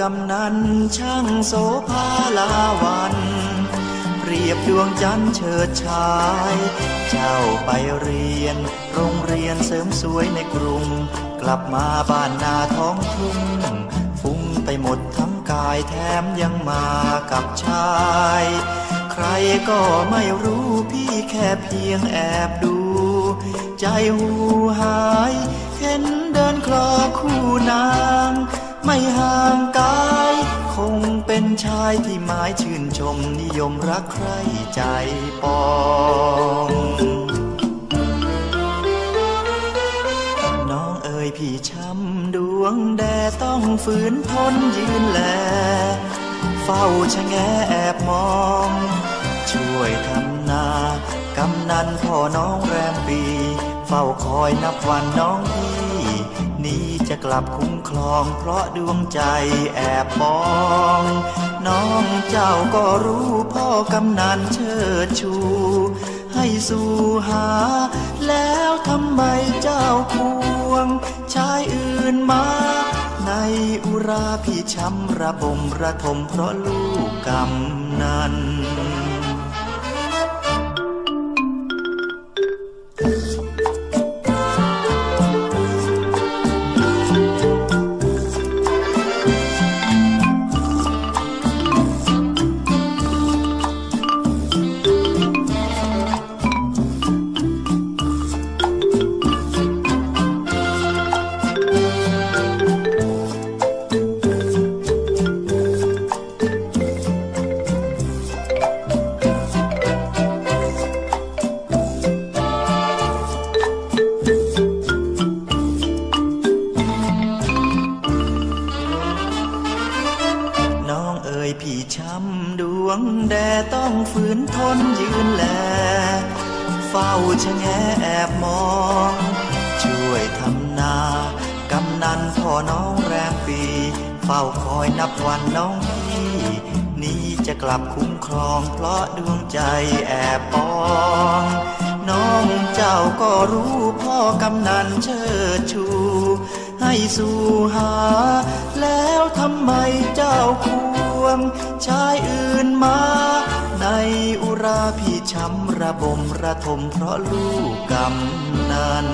กำนันช่างโสภาลาวัน เปรียบดวงจันทร์เฉิดฉาย เจ้าไปเรียน โรงเรียนเสริมสวยในกรุง กลับมาบ้านนาท้องทุ่งฟุ้งไปหมดทั้งกายแถมยังมากับชาย ใครก็ไม่รู้พี่แค่เพียงแอบดู ใจหูหาย ชายที่หมายชื่นชมนิยมรักใครใจปองน้องเอ๋ยพี่ช้ำดวงแดต้องฝืนทนยืนแล เฝ้าชะแงแอบมอง ช่วยทำนากำนันพ่อน้องแรมปี เฝ้าคอยนับวันน้องพี่ ลับคุ้มครองเพราะดวงใจแอบมอง น้องเจ้าก็รู้พ่อกำนันเชิดชู ให้สู่หา แล้วทำไมเจ้าควง ชายอื่นมา ในอุราพี่ช้ำระบมระทมเพราะลูกกำนัน ยพี่ช้ำดวงแดต้องฝืนทนยืนแล เฝ้าชะแงแอบมอง ช่วยทำนา กำนันพ่อน้องแรมปี เฝ้าคอยนับวันน้องพี่ นี้จะกลับคุ้มครองเพราะดวงใจแอบปอง น้องเจ้าก็รู้พ่อกำนันเชิดชูให้สู่หา แล้วทำไมเจ้าคู วงชายอื่นมา ในอุราพี่ช้ำระบมระทมเพราะลูกกำนัน